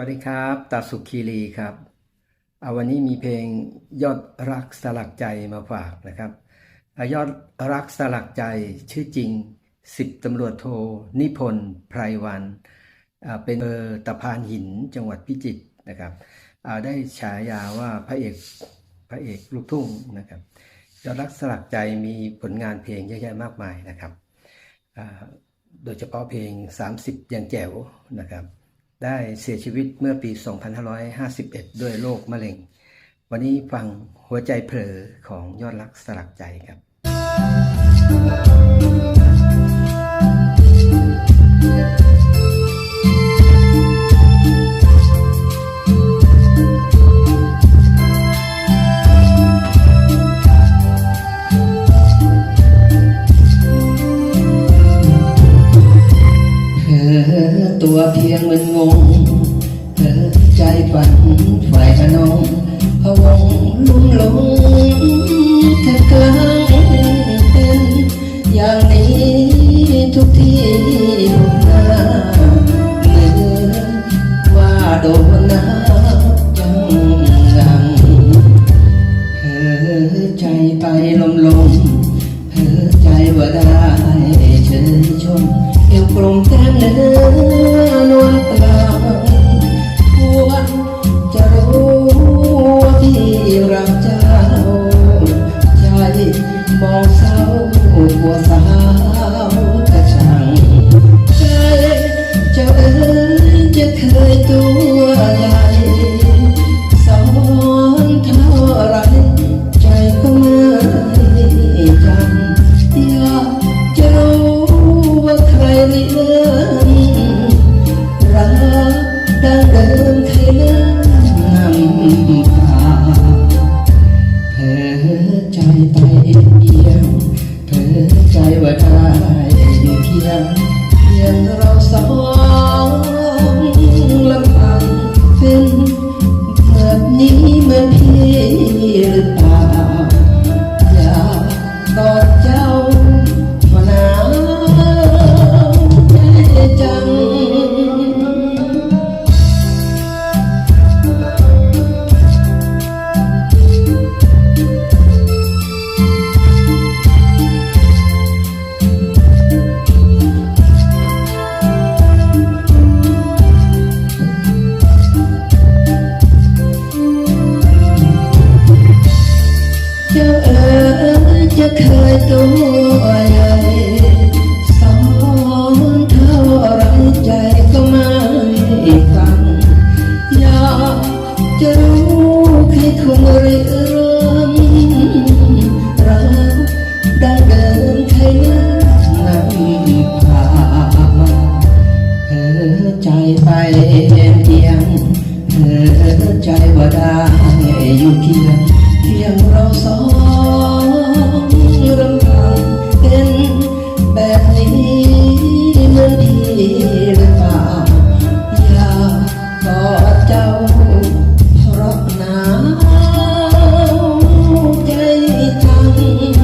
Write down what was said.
วัสดีครับตาสุขคีรีครับเอาวันนี้มีเพลงยอดรักสลักใจมาฝากนะครับอยอดรักสลักใจชื่อจริงสิบตำรวจโทนิพนธ์ไพรวันอ่าเป็นเภอตะพานหินจังหวัดพิจิตรนะครับอ่าได้ฉายาว่าพระเอกพระเอกลูกทุ่งนะครับยอดรักสลักใจมีผลงานเพลงเยอะแยะมากมายนะครับอ่าโดยเฉพาะเพลง 30 ยังแจ๋วนะครับ ได้เสียชีวิตเมื่อปี 2551 ด้วยโรคมะเร็ง วันนี้ฟังหัวใจเผลอของยอดรักสลักใจครับ ตัวเพียงมันงงเธอใจฝันฝ่ายขนมพะวงลุ่มหลงเธอกลางเป็นอย่างนี้ทุกที่หน้าเหมือนว่าโดนน้ำจังงังเธอใจไปลมลมเธอใจว่าได้เชิญชม เอวกลมแก้มเนื้อนวลปลางควรจะรู้ว่าพี่รักเจ้าใจมองเศร้าหัวสาวกระชังใจเจ้าเอ๋ยจะเคยตัว ผ เคยตัวใหญ่สอนเท่าไรใจก็ไม่ฟังอยากจะรู้ใครคงเรื่องรักดังเดิมใครนั้นนำพาเธอใจไปเพียงเธอใจว่าได้อยู่เคียงเพียงเราสอง You.